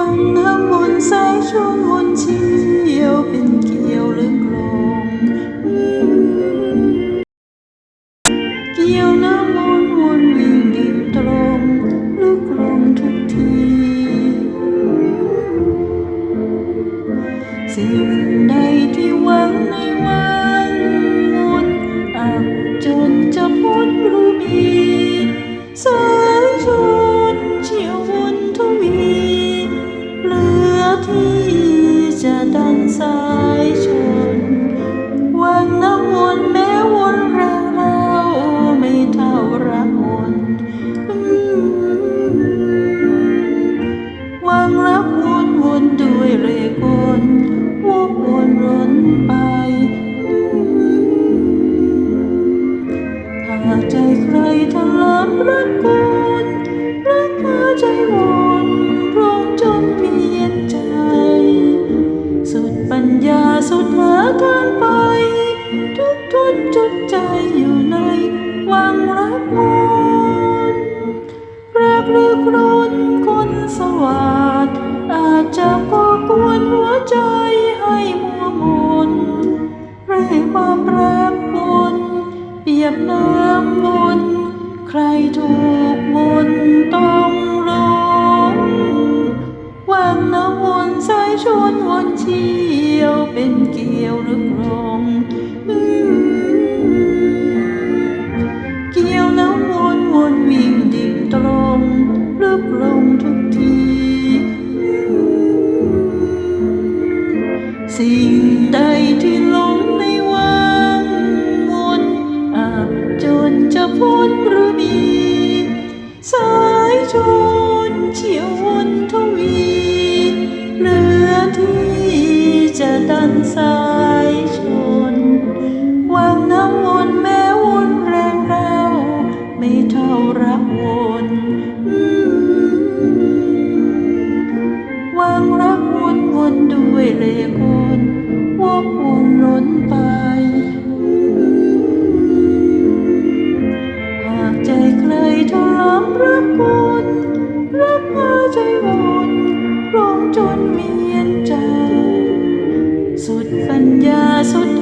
วังน้ำวนใสชวนวนเชี่ยวเป็นเกี่ยวหรืกลงเกี่ยวน้ำวนวนวิ่งดิ่งตรงลึกลงทุกทีสิ่งใดที่หวังในวัน ที่จะดันสายชน ทุกทุนจุดใจอยู่ในวังรักวนรักลึกรุนคนสวัสดอาจจะก่อกวนหัวใจให้มัวมนเร่ความแปรปรวนเปียบน้ำวนใครถูกมนต์ต้องลงวังน้ำวนสายชวนวนเชี่ยวเป็นเกลียวหรือลงอืม ชนเฉียววนทวีเหลือที่จะดันสาย Jesus und